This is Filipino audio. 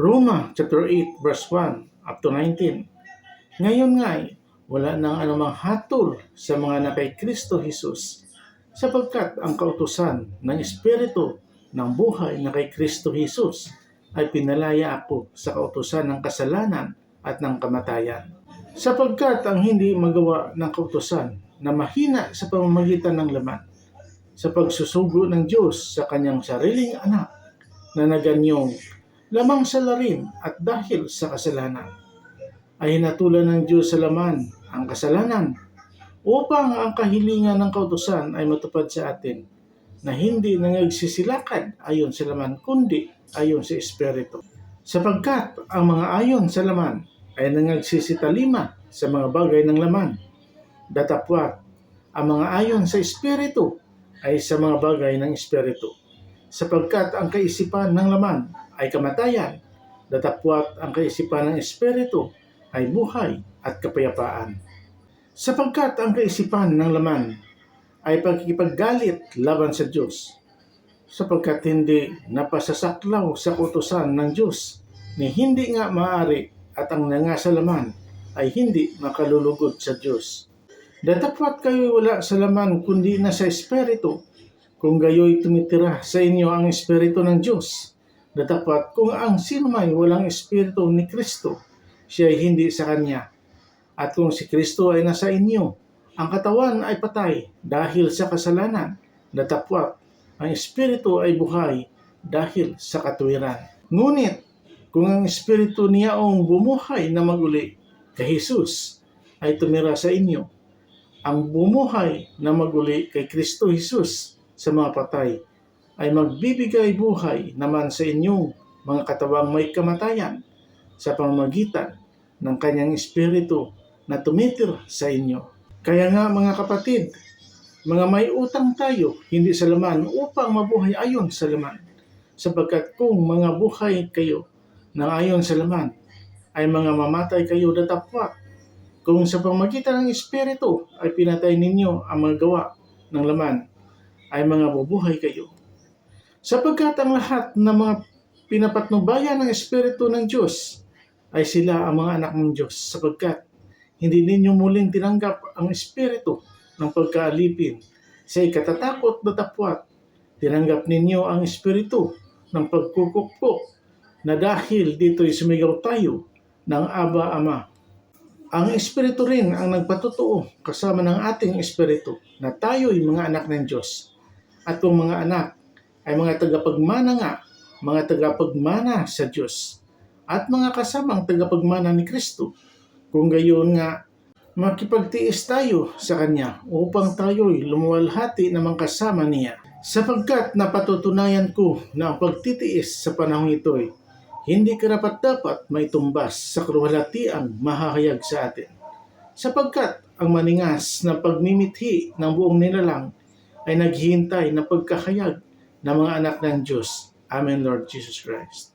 Roma chapter 8 verse 1 up to 19. Ngayon nga wala nang anumang hatol sa mga na kay Kristo Jesus sapagkat ang kautusan ng Espiritu ng buhay na kay Kristo Jesus ay pinalaya ako sa kautusan ng kasalanan at ng kamatayan. Sapagkat ang hindi magawa ng kautusan na mahina sa pamamagitan ng laman sa pagsusugo ng Diyos sa kanyang sariling anak na naganyong lamang sa larin at dahil sa kasalanan ay hinatulan ng Diyos sa laman ang kasalanan upang ang kahilingan ng kautusan ay matupad sa atin na hindi nangagsisilakad ayon sa laman kundi ayon sa Espiritu. Sapagkat ang mga ayon sa laman ay nangagsisitalima sa mga bagay ng laman. Datapwat, ang mga ayon sa Espiritu ay sa mga bagay ng Espiritu. Sapagkat ang kaisipan ng laman ay kamatayan, datapwat ang kaisipan ng Espiritu ay buhay at kapayapaan. Sapagkat ang kaisipan ng laman ay pagkikipaggalit laban sa Diyos, sapagkat hindi napasasaklaw sa utusan ng Diyos ni hindi nga maaari at ang nangasalaman ay hindi makalulugod sa Diyos. Datapwat kayo wala sa laman kundi na sa Espiritu, kung gayoy tumitira sa inyo ang Espiritu ng Diyos. Datapwat kung ang sino may walang Espiritu ni Kristo, siya ay hindi sa Kanya. At kung si Kristo ay nasa inyo, ang katawan ay patay dahil sa kasalanan. Datapwat, ang Espiritu ay buhay dahil sa katuwiran. Ngunit, kung ang Espiritu niyaong bumuhay na maguli kay Jesus ay tumira sa inyo, ang bumuhay na maguli kay Kristo Jesus sa mga patay ay magbibigay buhay naman sa inyong mga katawang may kamatayan sa pamamagitan ng kanyang Espiritu na tumitir sa inyo. Kaya nga mga kapatid, mga may utang tayo, hindi sa laman, upang mabuhay ayon sa laman. Sapagkat kung mga buhay kayo na ayon sa laman, ay mga mamatay kayo datapwat. Kung sa pamagitan ng Espiritu ay pinatay ninyo ang mga gawa ng laman, ay mga bubuhay kayo. Sapagkat ang lahat ng mga pinapatnubayan ng Espiritu ng Diyos ay sila ang mga anak ng Diyos sapagkat hindi ninyo muling tinanggap ang Espiritu ng pagkaalipin sa ikatatakot na tapwat. Tinanggap ninyo ang Espiritu ng pagkukukpo na dahil dito'y sumigaw tayo ng Aba Ama. Ang Espiritu rin ang nagpatutuo kasama ng ating Espiritu na tayo'y mga anak ng Diyos. At kung mga anak ay mga tagapagmana nga, mga tagapagmana sa Diyos, at mga kasamang tagapagmana ni Kristo, kung gayon nga makipagtiis tayo sa Kanya upang tayo'y lumuwalhati namang kasama niya. Sapagkat napatutunayan ko na ang pagtitiis sa panahong ito'y hindi karapat dapat may tumbas sa karuwalhatiang mahahayag sa atin. Sapagkat ang maningas na pagmimithi ng buong nilalang ay naghihintay na pagkahayag ng mga anak ng Diyos. Amen, Lord Jesus Christ.